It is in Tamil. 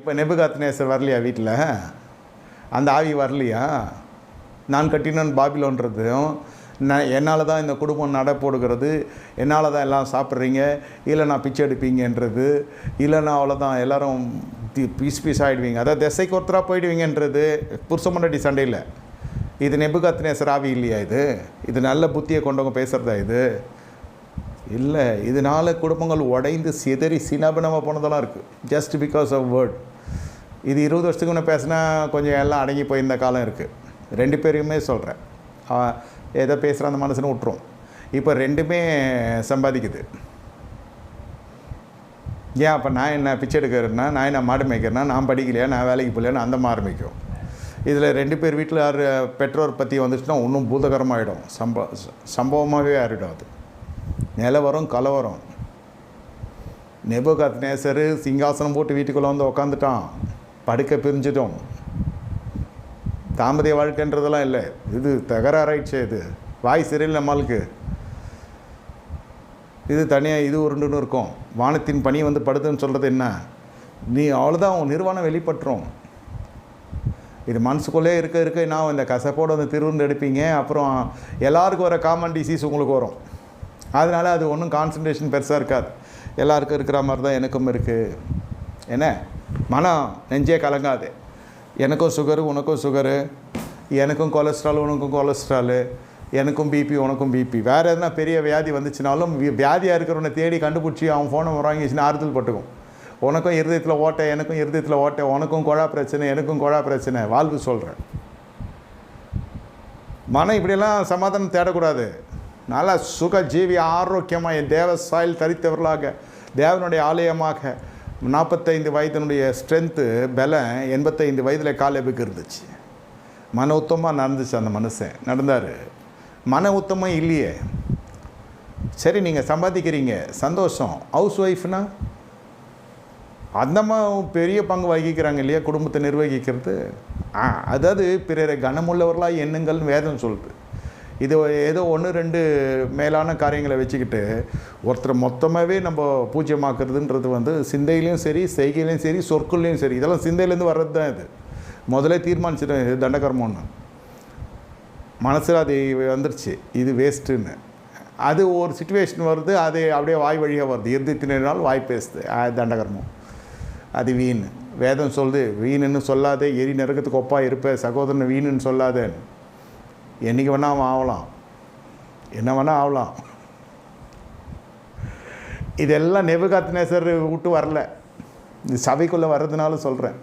இப்போ நெபுகாத்னேசர் வரலையா வீட்டில்? அந்த ஆவி வரலையா? நான் கட்டினன் பாபிலோன்றதும் நான் என்னால் தான் இந்த குடும்பம் நட போடுகிறது என்னால் தான் எல்லாம் சாப்பிட்றீங்க இல்லை நான் பிச்சை எடுப்பீங்கன்றது இல்லைன்னா அவ்வளோதான் எல்லோரும் தி- பீஸ் பீஸ் ஆகிடுவீங்க அதாவது திசைக்கு ஒருத்தராக போயிடுவீங்கன்றது புருஷ முன்னாடி சண்டையில். இது நெபுகாத்னேசர் ஆவி இல்லையா இது? இது நல்ல புத்தியை கொண்டவங்க பேசுகிறதா இது? இல்லை இதனால் குடும்பங்கள் உடைந்து சிதறி சினபினமாக போனதெல்லாம் இருக்குது ஜஸ்ட் பிகாஸ் ஆஃப் வேர்ட் இது இருபது வருஷத்துக்கு முன்னே பேசினா கொஞ்சம் எல்லாம் அடங்கி போயிருந்த காலம் இருக்குது ரெண்டு பேரையுமே சொல்கிறேன் எதை பேசுகிற அந்த மனசுன்னு விட்டுரும் இப்போ ரெண்டுமே சம்பாதிக்குது. ஏன் அப்போ நான் என்ன பிச்சை எடுக்கிறேன்னா நான் என்ன மாடு மேய்க்கிறேன்னா நான் படிக்கலையா நான் வேலைக்கு போகலையான்னு அந்த மாதிரி ஆரம்பிக்கும் இதில் ரெண்டு பேர் வீட்டில் யார் பெற்றோர் பற்றி வந்துச்சுன்னா இன்னும் பூதகரமாகிடும் சம்ப சம்பவமாகவே ஆறிடும் அது. நிலவரம் கலவரம் நெபுகாத் நேசர் சிங்காசனம் போட்டு வீட்டுக்குள்ளே வந்து உக்காந்துட்டான். படுக்க பிரிஞ்சிட்டோம். தாமதிய வாழ்க்கைன்றதெல்லாம் இல்லை. இது தகராறாயிடுச்சு இது. வாய் சரியில்லை நம்மளுக்கு இது தனியாக இது உருண்டுன்னு இருக்கும். வானத்தின் பனி வந்து படுதுன்னு சொல்கிறது என்ன? நீ அவ்வளோதான் உன் நிர்வாணம் வெளிப்பட்டுரும். இது மனசுக்குள்ளே இருக்க இருக்க நான் இந்த கசப்போடு வந்து திருவிருந்து எடுப்பீங்க. அப்புறம் எல்லாருக்கும் வர காமன் டிசீஸ் உங்களுக்கு வரும். அதனால் அது ஒன்றும் கான்சன்ட்ரேஷன் பெருசாக இருக்காது. எல்லாருக்கும் இருக்கிற மாதிரி தான் எனக்கும் இருக்குது என்ன? மனம் நெஞ்சே கலங்காது. எனக்கும் சுகரு உனக்கும் சுகரு எனக்கும் கொலஸ்ட்ரால் உனக்கும் கொலஸ்ட்ராலு எனக்கும் பிபி உனக்கும் பிபி வேறு எதுனா பெரிய வியாதி வந்துச்சுனாலும் வியாதியாக இருக்கிறவனை தேடி கண்டுபிடிச்சி அவன் ஃபோனை வாங்கிச்சுன்னா ஆறுதல் பட்டுக்கும். உனக்கும் இருதயத்தில் ஓட்டை எனக்கும் இருதயத்தில் ஓட்டை உனக்கும் குழா பிரச்சனை எனக்கும் குழா பிரச்சனை வாழ்வு சொல்கிறேன் மனம் இப்படியெல்லாம் சமாதானம் தேடக்கூடாது. நல்லா சுக ஜீவி ஆரோக்கியமாக என் தேவ சாயல் தரித்தவர்களாக தேவனுடைய ஆலயமாக நாற்பத்தைந்து வயதினுடைய ஸ்ட்ரென்த்து பலம் எண்பத்தைந்து வயதில் காலேபுக்கு இருந்துச்சு. மன உத்தமாக நடந்துச்சு அந்த மனுஷன். நடந்தார். மன உத்தமம் இல்லையே. சரி நீங்கள் சம்பாதிக்கிறீங்க. சந்தோஷம். ஹவுஸ் ஒய்ஃப்னா அந்தமாக பெரிய பங்கு வகிக்கிறாங்க இல்லையா? குடும்பத்தை நிர்வகிக்கிறது. ஆ அதாவது பிறரை கனமுள்ளவர்களாக எண்ணுங்கள் வேதம் சொல்லுது. இது ஏதோ ஒன்று ரெண்டு மேலான காரியங்களை வச்சுக்கிட்டு ஒருத்தர் மொத்தமாகவே நம்ம பூஜ்யமாக்குறதுன்றது வந்து சிந்தையிலையும் சரி செய்கையிலையும் சரி சொற்கள்லையும் சரி இதெல்லாம் சிந்தையிலேருந்து வர்றது தான் இது. முதல்ல தீர்மானிச்சிட்டேன் இது தண்டகர்மம்னு. மனசில் அது வந்துருச்சு இது வேஸ்ட்டுன்னு அது ஒரு சுச்சுவேஷன் வருது அது அப்படியே வாய் வழியாக வருது. இருதயத்தினால் வாய் பேசுது அது தண்டகர்மம். அது வீண். வேதம் சொல்லுது வீணுன்னு சொல்லாதே எரி நரகத்துக்கு ஒப்பாக இருப்ப சகோதரன் வீணுன்னு சொல்லாதேன்னு. என்றைக்கு வேணால் அவன் ஆகலாம் என்ன வேணால் ஆகலாம் இதெல்லாம் நெபுகாத்நேசர் விட்டு வரல. இது சபைக்குள்ளே வர்றதுனால சொல்கிறேன்